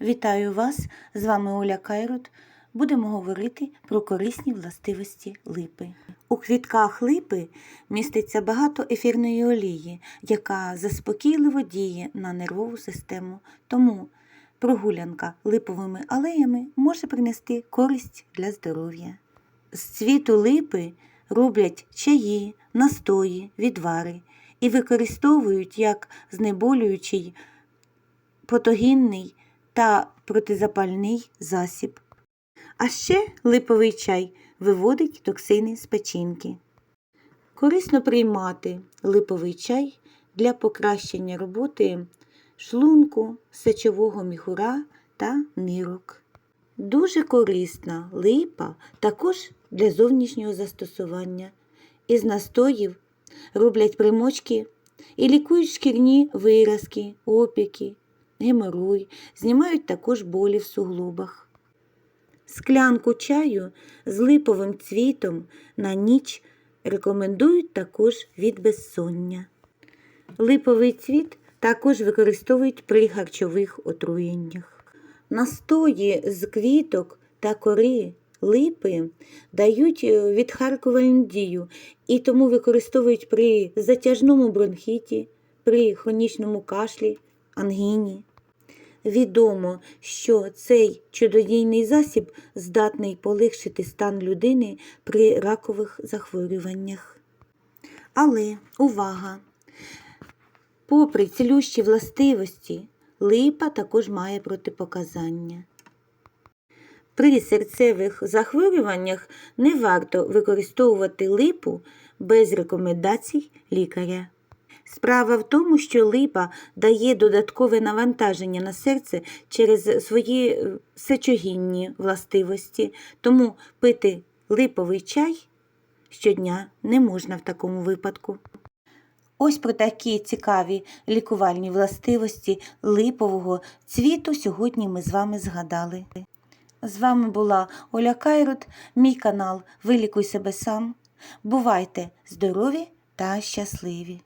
Вітаю вас! З вами Оля Кайрот. Будемо говорити про корисні властивості липи. У квітках липи міститься багато ефірної олії, яка заспокійливо діє на нервову систему. Тому прогулянка липовими алеями може принести користь для здоров'я. З цвіту липи роблять чаї, настої, відвари і використовують як знеболюючий протогінний та протизапальний засіб. А ще липовий чай виводить токсини з печінки. Корисно приймати липовий чай для покращення роботи шлунку, сечового міхура та нирок. Дуже корисна липа також для зовнішнього застосування. Із настоїв роблять примочки і лікують шкірні виразки, опіки, геморой, знімають також болі в суглобах. Склянку чаю з липовим цвітом на ніч рекомендують також від безсоння. Липовий цвіт також використовують при харчових отруєннях. Настої з квіток та кори липи дають е, відхаркувальну дію і тому використовують при затяжному бронхіті, при хронічному кашлі, ангіні. Відомо, що цей чудодійний засіб здатний полегшити стан людини при ракових захворюваннях. Але увага! Попри цілющі властивості, липа також має протипоказання. При серцевих захворюваннях не варто використовувати липу без рекомендацій лікаря. Справа в тому, що липа дає додаткове навантаження на серце через свої е, сечогінні властивості, тому пити липовий чай щодня не можна в такому випадку. Ось про такі цікаві лікувальні властивості липового цвіту сьогодні ми з вами згадали. З вами була Оля Кайрут, мій канал Вилікуй себе сам. Бувайте здорові та щасливі!